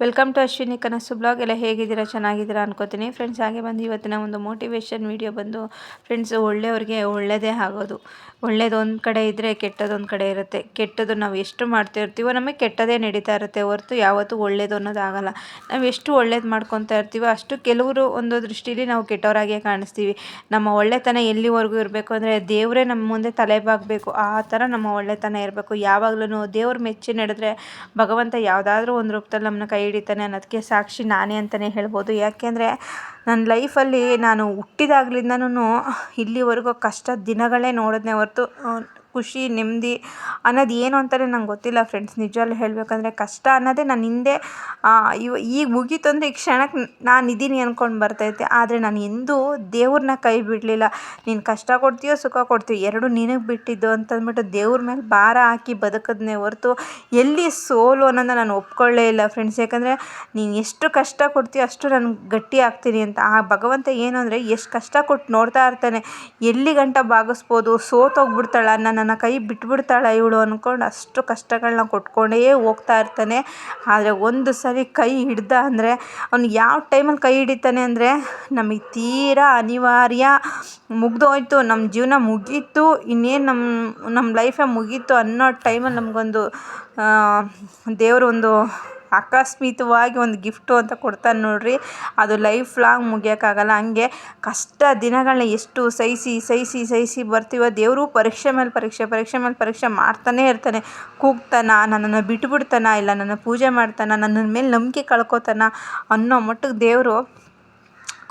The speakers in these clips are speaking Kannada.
ವೆಲ್ಕಮ್ ಟು ಅಶ್ವಿನಿ ಕನಸು ಬ್ಲಾಗ್. ಎಲ್ಲ ಹೇಗಿದ್ದೀರಾ? ಚೆನ್ನಾಗಿದ್ದೀರಾ ಅನ್ಕೋತೀನಿ. ಫ್ರೆಂಡ್ಸ್ ಹಾಗೆ ಬಂದು ಇವತ್ತಿನ ಒಂದು ಮೋಟಿವೇಶನ್ ವಿಡಿಯೋ ಬಂದು ಫ್ರೆಂಡ್ಸ್ ಒಳ್ಳೆಯವ್ರಿಗೆ ಒಳ್ಳೆಯದೇ ಆಗೋದು. ಒಳ್ಳೇದು ಒಂದು ಕಡೆ ಇದ್ದರೆ ಕೆಟ್ಟದೊಂದು ಕಡೆ ಇರುತ್ತೆ. ಕೆಟ್ಟದ್ದು ನಾವು ಎಷ್ಟು ಮಾಡ್ತಿರ್ತೀವೋ ನಮಗೆ ಕೆಟ್ಟದೇ ನಡೀತಾ ಇರುತ್ತೆ. ಹೊರತು ಯಾವತ್ತೂ ಒಳ್ಳೇದು ಅನ್ನೋದಾಗಲ್ಲ ನಾವು ಎಷ್ಟು ಒಳ್ಳೇದು ಮಾಡ್ಕೊತಾ ಇರ್ತೀವೋ ಅಷ್ಟು ಕೆಲವರು ಒಂದು ದೃಷ್ಟಿಲಿ ನಾವು ಕೆಟ್ಟವರಾಗೇ ಕಾಣಿಸ್ತೀವಿ. ನಮ್ಮ ಒಳ್ಳೆತನ ಎಲ್ಲಿವರೆಗೂ ಇರಬೇಕು ಅಂದರೆ ದೇವರೇ ನಮ್ಮ ಮುಂದೆ ತಲೆ ಬಾಗಬೇಕು. ಆ ಥರ ನಮ್ಮ ಒಳ್ಳೆತನ ಇರಬೇಕು. ಯಾವಾಗಲೂ ದೇವ್ರ ಮೆಚ್ಚಿ ನಡೆದ್ರೆ ಭಗವಂತ ಯಾವುದಾದ್ರೂ ಒಂದು ರೂಪದಲ್ಲಿ ನಮ್ಮನ್ನ ಕೈ ಹಿಡಿತಾನೆ ಅನ್ನೋದಕ್ಕೆ ಸಾಕ್ಷಿ ನಾನೇ ಅಂತಲೇ ಹೇಳ್ಬೋದು. ಯಾಕೆಂದರೆ ನನ್ನ ಲೈಫಲ್ಲಿ ನಾನು ಹುಟ್ಟಿದಾಗ್ಲಿಂದನೂ ಇಲ್ಲಿವರೆಗೂ ಕಷ್ಟದ ದಿನಗಳೇ ನೋಡಿದ್ನೇ ಹೊರ್ತು ಖುಷಿ, ನೆಮ್ಮದಿ ಅನ್ನೋದು ಏನು ಅಂತಲೇ ನಂಗೆ ಗೊತ್ತಿಲ್ಲ ಫ್ರೆಂಡ್ಸ್ ನಿಜವಾಗ್ಲೂ ಹೇಳಬೇಕಂದ್ರೆ ಕಷ್ಟ ಅನ್ನೋದೇ ನನ್ನ ಹಿಂದೆ ಈಗ ಮುಗೀತು ಅಂದರೆ ಈ ಕ್ಷಣಕ್ಕೆ ನಾನು ಇದ್ದೀನಿ ಅಂದ್ಕೊಂಡು ಬರ್ತೈತೆ. ಆದರೆ ನಾನು ಎಂದೂ ದೇವ್ರನ್ನ ಕೈ ಬಿಡಲಿಲ್ಲ. ನೀನು ಕಷ್ಟ ಕೊಡ್ತೀಯೋ ಸುಖ ಕೊಡ್ತೀಯೋ ಎರಡು ನಿನಗೆ ಬಿಟ್ಟಿದ್ದು ಅಂತಂದ್ಬಿಟ್ಟು ದೇವ್ರ ಮೇಲೆ ಭಾರ ಹಾಕಿ ಬದುಕದ್ನೇ ಹೊರತು ಎಲ್ಲಿ ಸೋಲು ಅನ್ನೋದನ್ನ ನಾನು ಒಪ್ಕೊಳ್ಳೇ ಇಲ್ಲ ಫ್ರೆಂಡ್ಸ್ ಯಾಕಂದರೆ ನೀನು ಎಷ್ಟು ಕಷ್ಟ ಕೊಡ್ತೀಯೋ ಅಷ್ಟು ನಾನು ಗಟ್ಟಿ ಆಗ್ತೀನಿ ಅಂತ. ಆ ಭಗವಂತ ಏನು ಅಂದರೆ ಎಷ್ಟು ಕಷ್ಟ ಕೊಟ್ಟು ನೋಡ್ತಾ ಇರ್ತಾನೆ. ಎಲ್ಲಿ ಗಂಟ ಬಾಗಿಸ್ಬೋದು, ಸೋತೋಗ್ಬಿಡ್ತಾಳ ನನ್ನನ್ನು ಕೈ ಬಿಟ್ಬಿಡ್ತಾಳೆ ಇವಳು ಅಂದ್ಕೊಂಡು ಅಷ್ಟು ಕಷ್ಟಗಳನ್ನ ಕೊಟ್ಕೊಂಡೇ ಹೋಗ್ತಾ ಇರ್ತಾನೆ. ಆದರೆ ಒಂದು ಸರಿ ಕೈ ಹಿಡ್ದ ಅಂದರೆ ಅವ್ನು ಯಾವ ಟೈಮಲ್ಲಿ ಕೈ ಹಿಡಿತಾನೆ ಅಂದರೆ ನಮಗೆ ತೀರಾ ಅನಿವಾರ್ಯ. ಮುಗ್ದೋಯ್ತು ನಮ್ಮ ಜೀವನ ಮುಗೀತು, ಇನ್ನೇನು ನಮ್ಮ ನಮ್ಮ ಲೈಫೇ ಮುಗೀತು ಅನ್ನೋ ಟೈಮಲ್ಲಿ ನಮಗೊಂದು ದೇವರು ಒಂದು ಆಕಸ್ಮಿಕವಾಗಿ ಒಂದು ಗಿಫ್ಟು ಅಂತ ಕೊಡ್ತಾನೆ ನೋಡಿರಿ. ಅದು ಲೈಫ್ ಲಾಂಗ್ ಮುಗಿಯೋಕ್ಕಾಗಲ್ಲ. ಹಂಗೆ ಕಷ್ಟ ದಿನಗಳನ್ನ ಎಷ್ಟು ಸಹಿಸಿ ಸಹಿಸಿ ಸಹಿಸಿ ಬರ್ತೀವೋ ದೇವರು ಪರೀಕ್ಷೆ ಮೇಲೆ ಪರೀಕ್ಷೆ ಪರೀಕ್ಷೆ ಮೇಲೆ ಪರೀಕ್ಷೆ ಮಾಡ್ತಾನೇ ಇರ್ತಾನೆ. ಕೂಗ್ತಾನ, ನನ್ನನ್ನು ಬಿಟ್ಬಿಡ್ತಾನ, ಇಲ್ಲ ನನ್ನ ಪೂಜೆ ಮಾಡ್ತಾನ, ನನ್ನ ಮೇಲೆ ನಂಬಿಕೆ ಕಳ್ಕೊತಾನ ಅನ್ನೋ ಮಟ್ಟಕ್ಕೆ ದೇವರು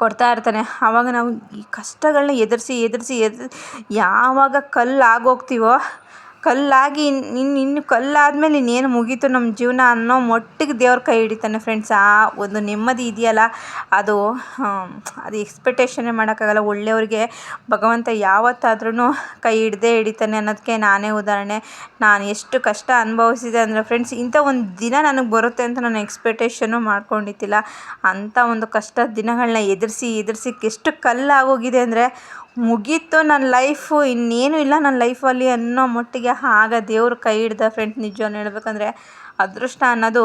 ಕೊಡ್ತಾ ಇರ್ತಾನೆ. ಆವಾಗ ನಾವು ಈ ಕಷ್ಟಗಳನ್ನ ಎದುರಿಸಿ ಎದುರಿಸಿ ಎದುರು ಯಾವಾಗ ಕಲ್ಲು ಆಗೋಗ್ತೀವೋ ಕಲ್ಲಾಗಿ ಇನ್ನು ಇನ್ನು ಕಲ್ಲಾದ್ಮೇಲೆ ಇನ್ನೇನು ಮುಗೀತು ನಮ್ಮ ಜೀವನ ಅನ್ನೋ ಮಟ್ಟಿಗೆ ದೇವ್ರ ಕೈ ಹಿಡಿತಾನೆ ಫ್ರೆಂಡ್ಸ್ ಆ ಒಂದು ನೆಮ್ಮದಿ ಇದೆಯಲ್ಲ, ಅದು ಅದು ಎಕ್ಸ್ಪೆಕ್ಟೇಷನ್ನೇ ಮಾಡೋಕ್ಕಾಗಲ್ಲ. ಒಳ್ಳೆಯವ್ರಿಗೆ ಭಗವಂತ ಯಾವತ್ತಾದ್ರೂ ಕೈ ಹಿಡ್ದೇ ಹಿಡಿತಾನೆ ಅನ್ನೋದಕ್ಕೆ ನಾನೇ ಉದಾಹರಣೆ. ನಾನು ಎಷ್ಟು ಕಷ್ಟ ಅನುಭವಿಸಿದೆ ಅಂದರೆ ಫ್ರೆಂಡ್ಸ್ ಇಂಥ ಒಂದು ದಿನ ನನಗೆ ಬರುತ್ತೆ ಅಂತ ನಾನು ಎಕ್ಸ್ಪೆಕ್ಟೇಷನ್ನು ಮಾಡ್ಕೊಂಡಿದ್ದಿಲ್ಲ. ಅಂಥ ಒಂದು ಕಷ್ಟದ ದಿನಗಳನ್ನ ಎದುರಿಸಿ ಎದುರಿಸಿ ಎಷ್ಟು ಕಲ್ಲಾಗೋಗಿದೆ ಅಂದರೆ ಮುಗೀತು ನನ್ನ ಲೈಫು ಇನ್ನೇನು ಇಲ್ಲ ನನ್ನ ಲೈಫಲ್ಲಿ ಅನ್ನೋ ಮಟ್ಟಿಗೆ. ಆಗ ದೇವ್ರು ಕೈ ಹಿಡ್ದ ಫ್ರೆಂಡ್ಸ್ ನಿಜವನ್ನು ಹೇಳ್ಬೇಕಂದ್ರೆ, ಅದೃಷ್ಟ ಅನ್ನೋದು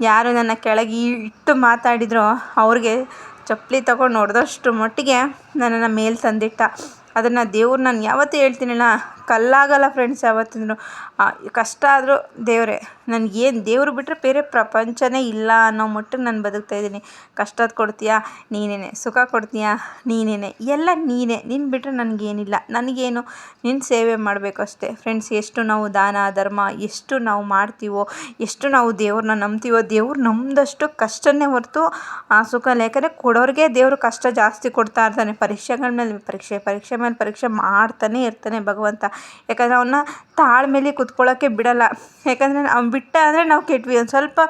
ಯಾರು ನನ್ನ ಕೆಳಗೆ ಇಟ್ಟು ಮಾತಾಡಿದರೋ ಅವ್ರಿಗೆ ಚಪ್ಪಲಿ ತಗೊಂಡು ಹೊಡೆದಷ್ಟು ಮಟ್ಟಿಗೆ ನನ್ನನ್ನು ಮೇಲೆ ತಂದಿಟ್ಟ. ಅದನ್ನು ದೇವ್ರು ನಾನು ಯಾವತ್ತೂ ಹೇಳ್ತೀನಿಲ್ಲ. ಕಲ್ಲಾಗಲ್ಲ ಫ್ರೆಂಡ್ಸ್ ಯಾವತ್ತಿದ್ರು. ಕಷ್ಟ ಆದರೂ ದೇವರೇ. ನನಗೇನು ದೇವರು ಬಿಟ್ಟರೆ ಬೇರೆ ಪ್ರಪಂಚನೇ ಇಲ್ಲ ಅನ್ನೋ ಮಟ್ಟಿಗೆ ನಾನು ಬದುಕ್ತಾ ಇದ್ದೀನಿ. ಕಷ್ಟದ ಕೊಡ್ತೀಯಾ? ನೀನೇ ಸುಖ ಕೊಡ್ತೀಯಾ? ನೀನೇ ಎಲ್ಲ ನೀನೇ. ನಿನ್ನ ಬಿಟ್ಟರೆ ನನಗೇನಿಲ್ಲ. ನನಗೇನು? ನಿನ್ನ ಸೇವೆ ಮಾಡಬೇಕು ಅಷ್ಟೇ. ಫ್ರೆಂಡ್ಸ್ ಎಷ್ಟು ನಾವು ದಾನ, ಧರ್ಮ, ಎಷ್ಟು ನಾವು ಮಾಡ್ತೀವೋ, ಎಷ್ಟು ನಾವು ದೇವ್ರನ್ನ ನಂಬ್ತೀವೋ, ದೇವ್ರು ನಮ್ಮದಷ್ಟು ಕಷ್ಟನೇ ಹೊರತು ಆ ಸುಖ ಯಾಕಂದರೆ ಕೊಡೋರಿಗೆ ದೇವರು ಕಷ್ಟ ಜಾಸ್ತಿ ಕೊಡ್ತಾ ಇರ್ತಾನೆ. ಪರೀಕ್ಷೆಗಳ ಮೇಲೆ ಪರೀಕ್ಷೆ ಪರೀಕ್ಷೆ ಮೇಲೆ ಪರೀಕ್ಷೆ ಮಾಡ್ತಾನೆ ಇರ್ತಾನೆ ಭಗವಂತ. ಯಾಕಂದರೆ ಅವನ್ನ ತಾಳ್ಮೇಲೆ ಕುತ್ಕೊಳ್ಳೋಕ್ಕೆ ಬಿಡಲ್ಲ. ಯಾಕಂದರೆ ಅವ್ನು ಬಿಟ್ಟ ಅಂದರೆ ನಾವು ಕೆಟ್ವಿ. ಒಂದು ಸ್ವಲ್ಪ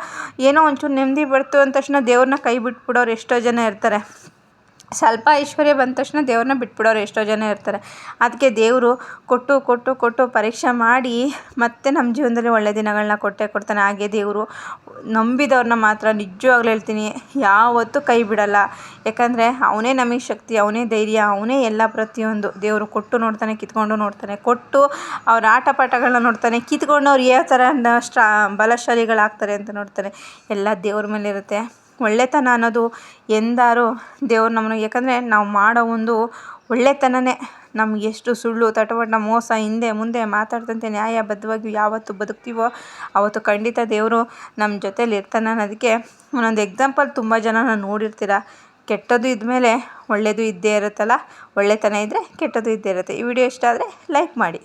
ಏನೋ ಒಂಚೂರು ನೆಮ್ಮದಿ ಬರ್ತು ಅಂದ ತಕ್ಷಣ ದೇವ್ರನ್ನ ಕೈ ಬಿಟ್ಬಿಡೋರು ಎಷ್ಟೋ ಜನ ಇರ್ತಾರೆ. ಸ್ವಲ್ಪ ಐಶ್ವರ್ಯ ಬಂದ ತಕ್ಷಣ ದೇವ್ರನ್ನ ಬಿಟ್ಬಿಡೋರು ಎಷ್ಟೋ ಜನ ಇರ್ತಾರೆ. ಅದಕ್ಕೆ ದೇವರು ಕೊಟ್ಟು ಕೊಟ್ಟು ಕೊಟ್ಟು ಪರೀಕ್ಷೆ ಮಾಡಿ ಮತ್ತೆ ನಮ್ಮ ಜೀವನದಲ್ಲಿ ಒಳ್ಳೆಯ ದಿನಗಳನ್ನ ಕೊಟ್ಟೇ ಕೊಡ್ತಾನೆ. ಹಾಗೆ ದೇವರು ನಂಬಿದವ್ರನ್ನ ಮಾತ್ರ ನಿಜವಾಗ್ಲೂ ಹೇಳ್ತೀನಿ, ಯಾವತ್ತೂ ಕೈ ಬಿಡಲ್ಲ. ಯಾಕಂದರೆ ಅವನೇ ನಮಗೆ ಶಕ್ತಿ, ಅವನೇ ಧೈರ್ಯ, ಅವನೇ ಎಲ್ಲ ಪ್ರತಿಯೊಂದು. ದೇವರು ಕೊಟ್ಟು ನೋಡ್ತಾನೆ, ಕಿತ್ಕೊಂಡು ನೋಡ್ತಾನೆ. ಕೊಟ್ಟು ಅವ್ರ ಆಟ ಪಾಠಗಳನ್ನ ನೋಡ್ತಾನೆ. ಕಿತ್ಕೊಂಡು ಅವ್ರು ಯಾವ ಥರ ಸ್ಟ್ರಾ, ಬಲಶಾಲಿಗಳಾಗ್ತಾರೆ ಅಂತ ನೋಡ್ತಾನೆ. ಎಲ್ಲ ದೇವ್ರ ಮೇಲಿರುತ್ತೆ. ಒಳ್ಳೆತನ ಅನ್ನೋದು ಎಂದಾರು ದೇವ್ರು ನಮ್ಮನ್ನು ಯಾಕಂದರೆ ನಾವು ಮಾಡೋ ಒಂದು ಒಳ್ಳೆತನನೇ ನಮ್ಗೆ ಎಷ್ಟು ಸುಳ್ಳು, ತಟವಟ, ಮೋಸ, ಹಿಂದೆ, ಮುಂದೆ ಮಾತಾಡ್ದಂತೆ ನ್ಯಾಯಬದ್ಧವಾಗಿ ಯಾವತ್ತು ಬದುಕ್ತೀವೋ ಆವತ್ತು ಖಂಡಿತ ದೇವರು ನಮ್ಮ ಜೊತೇಲಿ ಇರ್ತಾನೆ ಅನ್ನೋದಕ್ಕೆ ಒಂದೊಂದು ಎಕ್ಸಾಂಪಲ್ ತುಂಬ ಜನನ ನೋಡಿರ್ತೀರ. ಕೆಟ್ಟದ್ದು ಇದ್ಮೇಲೆ ಒಳ್ಳೆಯದು ಇದ್ದೇ ಇರುತ್ತಲ್ಲ, ಒಳ್ಳೆತನ ಇದ್ದರೆ ಕೆಟ್ಟದ್ದು ಇದ್ದೇ ಇರುತ್ತೆ. ಈ ವಿಡಿಯೋ ಇಷ್ಟ ಆದರೆ ಲೈಕ್ ಮಾಡಿ.